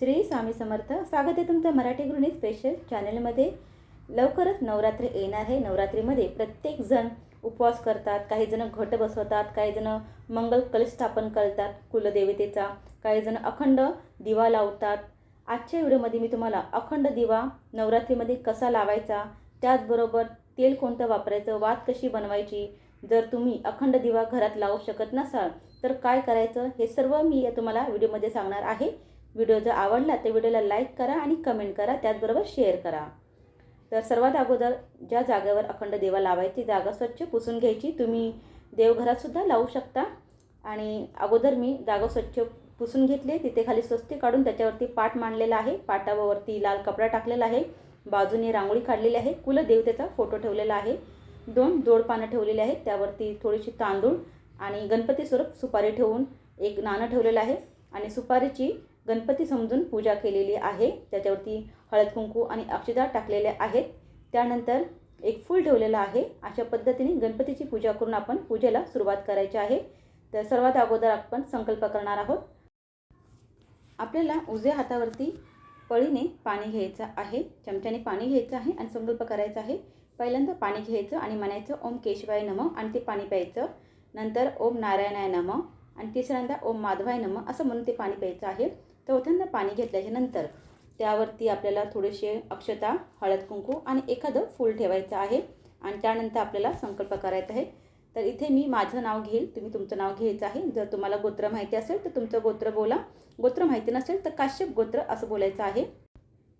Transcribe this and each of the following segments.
श्री स्वामी समर्थ. स्वागत आहे तुमचं मराठी गृहिणी स्पेशल चॅनलमध्ये लवकरच नवरात्र येणार आहे. नवरात्रीमध्ये प्रत्येकजण उपवास करतात. काही जण घट बसवतात. काही जण मंगल कलश स्थापन करतात कुलदेवतेचा. काही जण अखंड दिवा लावतात. आजच्या व्हिडिओमध्ये मी तुम्हाला अखंड दिवा नवरात्रीमध्ये कसा लावायचा त्याचबरोबर तेल कोणतं वापरायचं वात कशी बनवायची जर तुम्ही अखंड दिवा घरात लावू शकत नसाल तर काय करायचं हे सर्व मी तुम्हाला व्हिडिओमध्ये सांगणार आहे. व्हिडिओ जर आवडला तर व्हिडिओला लाईक करा आणि कमेंट करा त्याचबरोबर शेअर करा. तर सर्वात अगोदर ज्या जागेवर अखंड देवा लावायची जागा स्वच्छ पुसून घ्यायची. तुम्ही देवघरातसुद्धा लावू शकता. आणि अगोदर मी जागा स्वच्छ पुसून घेतली तिथे खाली स्वस्ती काढून त्याच्यावरती पाट मांडलेला आहे. पाटावरती लाल कपडा टाकलेला आहे. बाजूने रांगोळी काढलेली आहे. कुलदेवतेचा फोटो ठेवलेला आहे. दोन जोड पानं ठेवलेली आहेत. त्यावरती थोडीशी तांदूळ आणि गणपती स्वरूप सुपारी ठेवून एक नाणं ठेवलेलं आहे. आणि सुपारीची गणपती समजून पूजा केलेली आहे. त्याच्यावरती हळद कुंकू आणि अक्षदा टाकलेल्या आहेत. त्यानंतर एक फूल ठेवलेलं आहे. अशा पद्धतीने गणपतीची पूजा करून आपण पूजेला सुरुवात करायची आहे. तर सर्वात अगोदर आपण संकल्प करणार आहोत. आपल्याला उजव्या हातावरती पळीने पाणी घ्यायचं आहे. चमच्याने पाणी घ्यायचं आहे आणि संकल्प करायचा आहे. पहिल्यांदा पाणी घ्यायचं आणि म्हणायचं ओम केशवाय नम आणि ते पाणी प्यायचं. नंतर ओम नारायणाय नम आणि तिसऱ्यांदा ओम माधवाय नम असं म्हणून ते पाणी प्यायचं आहे. चौथ्यांदा पाणी घेतल्याच्या नंतर त्यावरती आपल्याला थोडेसे अक्षता हळद कुंकू आणि एखादं फूल ठेवायचं आहे आणि त्यानंतर आपल्याला संकल्प करायचा आहे. तर इथे मी माझं नाव घेईल तुम्ही तुमचं नाव घ्यायचं आहे. जर तुम्हाला गोत्र माहिती असेल तर तुमचं गोत्र बोला. गोत्र माहिती नसेल तर काश्यप गोत्र असं बोलायचं आहे.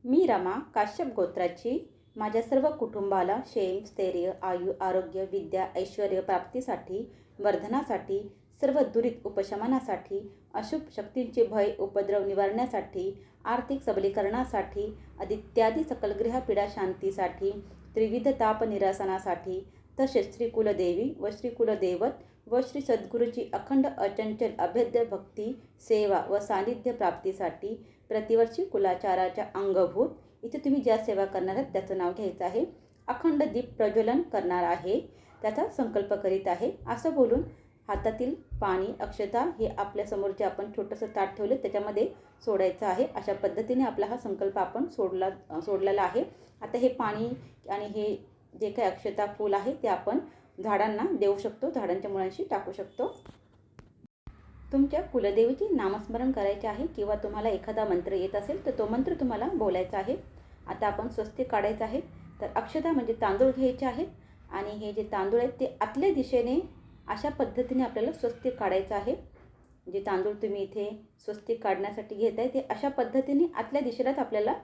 मी रमा काश्यप गोत्राची माझ्या सर्व कुटुंबाला क्षेम स्थैर्य आयु आरोग्य विद्या ऐश्वर प्राप्तीसाठी वर्धनासाठी सर्व दुरीत उपशमनासाठी अशुभ शक्तींचे भय उपद्रव निवारण्यासाठी आर्थिक सबलीकरणासाठी इत्यादी सकल ग्रहपीडा शांतीसाठी त्रिविध ताप निरासनासाठी तसेच श्री कुलदेवी व श्री कुलदैवत व श्री सद्गुरूची अखंड अचंचल अभेद्य भक्ती सेवा व सानिध्य प्राप्तीसाठी प्रतिवर्षी कुलाचाराच्या अंगभूत इथे तुम्ही ज्या सेवा करणार आहात त्याचं नाव घ्यायचं आहे. अखंड दीप प्रज्वलन करणार आहे. त्याचा संकल्प करीत आहे. असं बोलून हातातील पाणी अक्षता हे आपल्यासमोर जे आपण छोटंसं ताट ठेवलं त्याच्यामध्ये सोडायचं आहे. अशा पद्धतीने आपला हा संकल्प आपण सोडला सोडलेला आहे. आता हे पाणी आणि हे जे काही अक्षता फूल आहे ते आपण झाडांना देऊ शकतो. झाडांच्या मुळांशी टाकू शकतो. तुमच्या कुलदेवीचे नामस्मरण करायचे आहे किंवा तुम्हाला एखादा मंत्र येत असेल तर तो मंत्र तुम्हाला बोलायचा आहे. आता आपण स्वस्तिक काढायचं आहे. तर अक्षता म्हणजे तांदूळ घ्यायचे आहेत. आणि हे जे तांदूळ आहेत ते आतल्या दिशेने अशा पद्धतीने आपल्याला स्वस्तिक काढायचं आहे. जे तांदूळ तुम्ही इथे स्वस्तिक काढण्यासाठी घेत आहे ते अशा पद्धतीने आतल्या दिशेलाच आपल्याला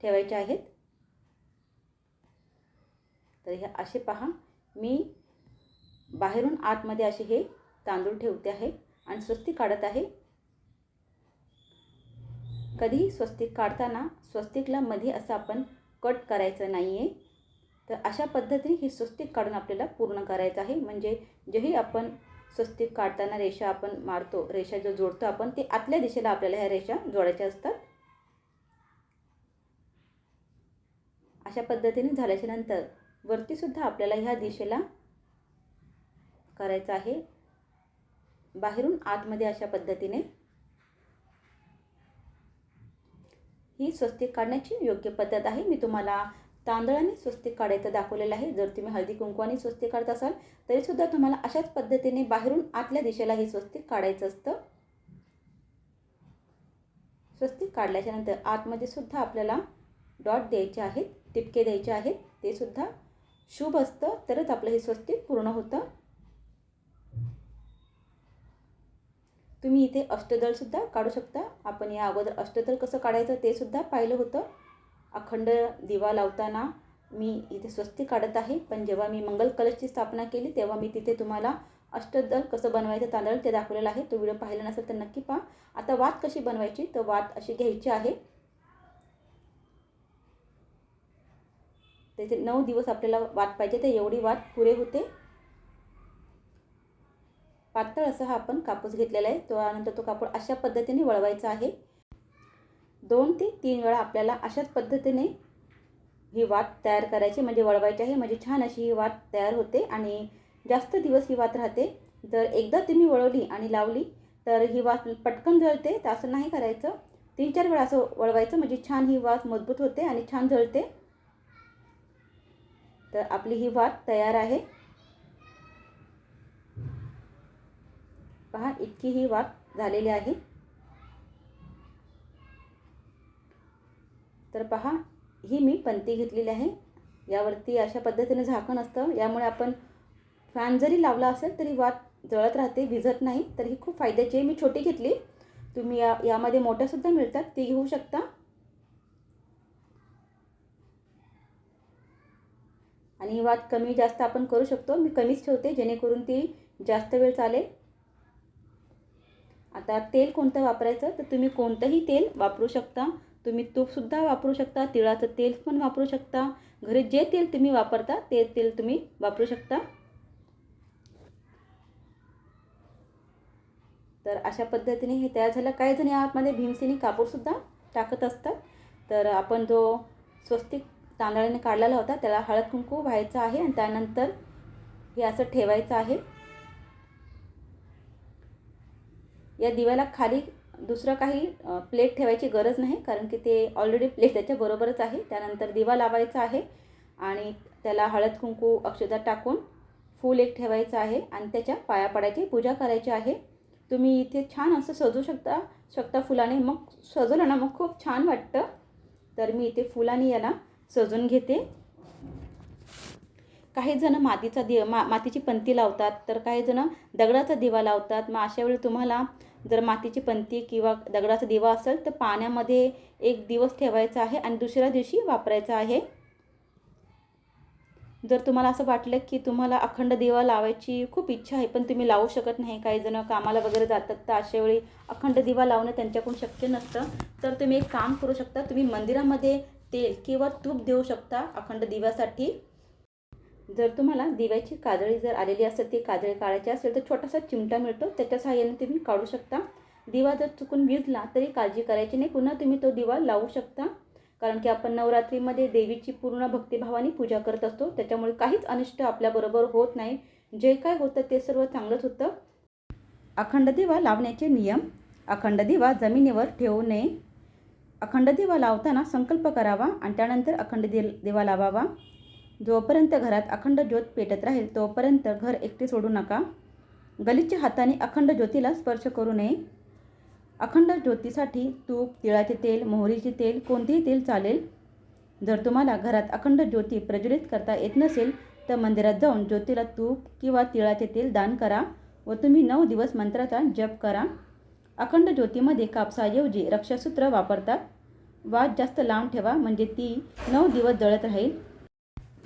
ठेवायचे आहेत. तर हे असे पहा. मी बाहेरून आतमध्ये असे हे तांदूळ ठेवते आहे आणि स्वस्तिक काढत आहे. कधी स्वस्तिक काढताना स्वस्तिकला मध्ये असं आपण कट करायचं नाही आहे तर अशा पद्धतीने ही स्वस्तिक काढून आपल्याला पूर्ण करायचं आहे. म्हणजे जेही आपण स्वस्तिक काढताना रेषा आपण मारतो रेषा जो जोडतो आपण ते आतल्या दिशेला आपल्याला ह्या रेषा जोडायच्या असतात. अशा पद्धतीने झाल्याच्यानंतर वरतीसुद्धा आपल्याला ह्या दिशेला करायचं आहे. बाहेरून आतमध्ये अशा पद्धतीने ही स्वस्तिक काढण्याची योग्य पद्धत आहे. मी तुम्हाला तांदळाने स्वस्तिक काढायचं दाखवलेलं आहे. जर तुम्ही हळदी कुंकवाने स्वस्तिक काढत असाल तरीसुद्धा तुम्हाला अशाच पद्धतीने बाहेरून आतल्या दिशेला हे स्वस्तिक काढायचं असतं. स्वस्तिक काढल्याच्यानंतर आतमध्ये सुद्धा आपल्याला डॉट द्यायचे आहेत टिपके द्यायचे आहेत. ते सुद्धा शुभ असतं तरच आपलं हे स्वस्तिक पूर्ण होतं. तुम्ही इथे अष्टदळसुद्धा काढू शकता. आपण या अगोदर अष्टदळ कसं काढायचं ते सुद्धा पाहिलं होतं. अखंड दिवा लावताना मी इथे स्वस्ती काढत आहे. पण जेव्हा मी मंगल कलशची स्थापना केली तेव्हा मी तिथे तुम्हाला अष्टदल कसं बनवायचं तांदळ ते दाखवलेलं आहे. तो व्हिडिओ पाहिला नसेल तर नक्की पहा. आता वात कशी बनवायची? तर वात अशी घ्यायची आहे. त्याचे नऊ दिवस आपल्याला वात पाहिजे. तर एवढी वात पुरे होते. पातळ असा हा आपण कापूस घेतलेला आहे. त्यानंतर तो कापड अशा पद्धतीने वळवायचा आहे. दोन ते तीन वेळा आपल्याला अशाच पद्धतीने ही वात तयार करायची म्हणजे वळवायची आहे. म्हणजे छान अशी ही वात तयार होते आणि जास्त दिवस ही वात राहते. जर एकदा तुम्ही वळवली आणि लावली तर ही वात पटकन जळते. तर असं नाही करायचं. तीन चार वेळा असं वळवायचं म्हणजे छान ही वात मजबूत होते आणि छान जळते. तर आपली ही वात तयार आहे. पहा इतकी ही वात झालेली आहे. तर पहा ही मी पंती घेतलेली आहे. यावरती अशा पद्धतीने झाकण असतं. यामुळे आपण फॅन जरी लावला असेल तरी वात जळत राहते भिजत नाही. तर ही खूप फायद्याची आहे. मी छोटी घेतली. तुम्ही या यामध्ये मोठ्यासुद्धा मिळतात. ती घेऊ शकता. आणि ही वात कमी जास्त आपण करू शकतो. मी कमीच ठेवते जेणेकरून ती जास्त वेळ चालेल. आता तेल कोणतं वापरायचं? तर तुम्ही कोणतंही तेल वापरू शकता. तुम्ही तूपसुद्धा वापरू शकता तिळाचं तेल पण वापरू शकता. घरी जे तेल तुम्ही वापरता ते तेल तुम्ही वापरू शकता. तर अशा पद्धतीने हे तयार झालं. काही जणी यामध्ये भीमसेनी कापूरसुद्धा टाकत असतात. तर आपण जो स्वस्तिक तांदळाने काढलेला होता त्याला हळद कुंकू व्हायचं आहे आणि त्यानंतर हे असं ठेवायचं आहे. या दिव्याला खाली दुसरं काही प्लेट ठेवायची गरज नाही कारण की ते ऑलरेडी प्लेट त्याच्याबरोबरच आहे. त्यानंतर दिवा लावायचा आहे आणि त्याला हळद कुंकू अक्षदा टाकून फूल एक ठेवायचं आहे आणि त्याच्या पाया पडायची पूजा करायची आहे. तुम्ही इथे छान असं सजू शकता शकता फुलाने. मग सजवलं ना मग खूप छान वाटतं. तर मी इथे फुलाने याला सजून घेते. काही जण मातीचा दि मा मातीची पंती लावतात तर काही जण दगडाचा दिवा लावतात. मग अशा वेळी तुम्हाला जर मातीची पंती किंवा दगडाचा दिवा असेल तर पाण्यामध्ये एक दिवस ठेवायचा आहे आणि दुसऱ्या दिवशी वापरायचा आहे. जर तुम्हाला असं वाटलं की तुम्हाला अखंड दिवा लावायची खूप इच्छा आहे पण तुम्ही लावू शकत नाही काही जण कामाला वगैरे जातात तर अशा वेळी अखंड दिवा लावणं त्यांच्याकडून शक्य नसतं. तर तुम्ही एक काम करू शकता तुम्ही मंदिरामध्ये तेल किंवा तूप देऊ शकता अखंड दिव्यासाठी. जर तुम्हाला दिव्याची काजळी जर आलेली असेल ती काजळी काढायची असेल तर छोटासा चिमटा मिळतो. त्याच्या सहाय्याने तुम्ही काढू शकता. दिवा जर चुकून विजला तरी काळजी करायची नाही. पुन्हा तुम्ही तो दिवा लावू शकता. कारण की आपण नवरात्रीमध्ये देवीची पूर्ण भक्तिभावाने पूजा करत असतो. त्याच्यामुळे काहीच अनिष्ट आपल्याबरोबर होत नाही. जे काय होतं ते सर्व चांगलंच होतं. अखंड दिवा लावण्याचे नियम. अखंड दिवा जमिनीवर ठेवू नये. अखंड दिवा लावताना संकल्प करावा आणि त्यानंतर अखंड दि दिवा लावावा. जोपर्यंत घरात अखंड ज्योत पेटत राहील तोपर्यंत घर एकटे सोडू नका. गलिच्छ हाताने अखंड ज्योतीला स्पर्श करू नये. अखंड ज्योतीसाठी तूप तिळाचे तेल मोहरीचे तेल कोणतेही तेल चालेल. जर तुम्हाला घरात अखंड ज्योती प्रज्वलित करता येत नसेल तर मंदिरात जाऊन ज्योतीला तूप किंवा तिळाचे तेल दान करा व तुम्ही नऊ दिवस मंत्राचा जप करा. अखंड ज्योतीमध्ये कापसाऐवजी रक्षासूत्र वापरतात वाद जास्त लांब ठेवा म्हणजे ती नऊ दिवस जळत राहील.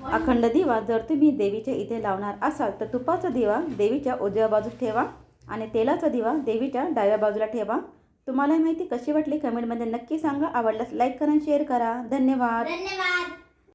अखंड दिवा जर तुम्ही देवीच्या इथे लावणार असाल तर तुपाचा दिवा देवीच्या उजव्या बाजूस ठेवा आणि तेलाचा दिवा देवीच्या डाव्या बाजूला ठेवा. तुम्हाला माहिती कशी वाटली? कमेंटमध्ये नक्की सांगा. आवडल्यास लाईक करा शेअर करा. धन्यवाद. धन्यवाद.